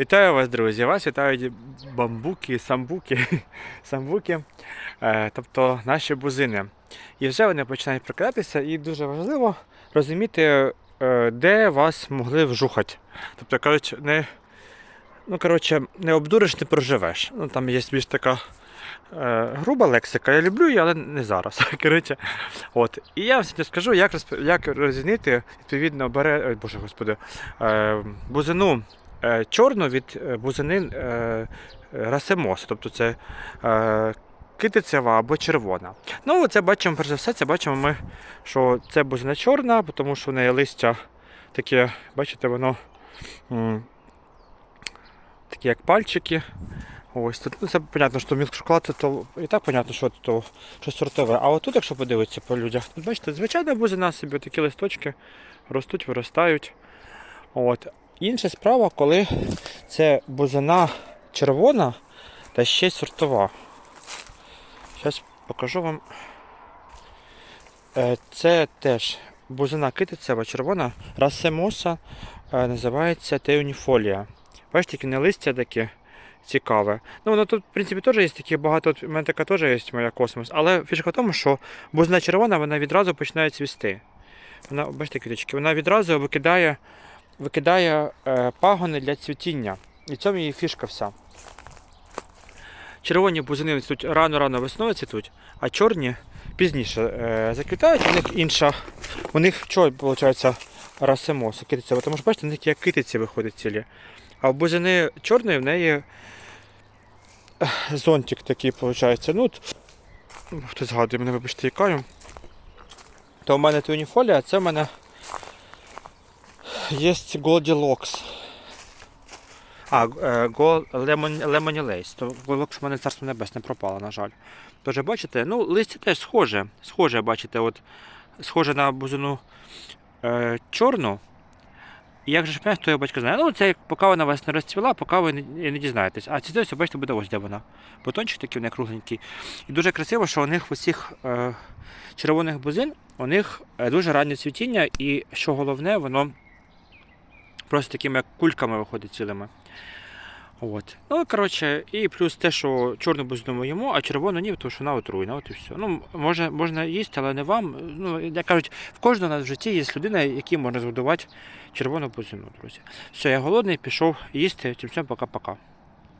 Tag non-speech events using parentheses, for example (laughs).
Вітаю вас, друзі! Вас вітають бамбуки, самбуки, (laughs) самбуки, е, тобто наші бузини. І вже вони починають прокидатися, і дуже важливо розуміти, е, де вас могли вжухати. Тобто, кажуть, не, ну, коротше, не обдуриш, не проживеш. Ну, там є більш така е, груба лексика, я люблю її, але не зараз. (laughs) Коротше, от. І я вам сьогодні скажу, як, розп... як розрізнити, відповідно, бере, боже господи, е, бузину чорну від е, бузини е, расемос, тобто це е, китицева або червона. Ну, це бачимо, перш за все, це бачимо ми, що це бузина чорна, тому що в неї листя таке, бачите, воно м, таке як пальчики. Ось тут ну, це понятно, що мілк шоколад то і так понятно, що то щось сортове. А отут, якщо подивитися по людях, тут бачите, звичайна бузина собі такі листочки ростуть, виростають. От. Інша справа, коли це бузина червона та ще сортова. Зараз покажу вам. Е, Це теж бузина китицева червона, расемоса е, називається теуніфолія. Бачите, яке не листя таке цікаве. Ну, воно тут, в принципі, теж є такі багато. У мене така теж є моя космос. Але фішка в тому, що бузина червона вона відразу починає цвісти. Вона, бачите, квіточки, вона відразу викидає викидає е, пагони для цвітіння. І цьому її фішка вся. Червоні бузини цвітуть рано-рано весною цвітуть, а чорні пізніше е, заквітають, у них інша. У них що виходить расемоса, китиця. Тому що бачите, у них як китиці виходять цілі. А в бузини чорної в неї зонтик такий виходить. Ну, от, ну, хто згадує, мене вибачте, якаю. То в мене туніфолія, а це в мене є Goldilocks. А, е, Go- Lemon, Lemony Lace. В мене царство небесне пропало, на жаль. Тож, бачите, ну, листя теж схоже. Схоже, бачите, от, схоже на бузину е, чорну. І як же ж то я батько знає. Ну, це поки вона вас не розцвіла, поки ви не, не дізнаєтесь. А ці ось, бачите, буде ось де вона. Бутончик такий, вони кругленький. І дуже красиво, що у них усіх е, червоних бузин у них е, дуже раннє цвітіння, і що головне, воно просто такими як кульками виходить цілими. От. Ну, коротше, і плюс те, що чорну бузину ми їмо, а червону ні, тому що вона отруйна. От і все. Ну, може, можна їсти, але не вам. Ну, як кажуть, в кожного нас в житті є людина, якій можна згодувати червону бузину, друзі. Все, я голодний, пішов їсти. Тим всім пока-пока.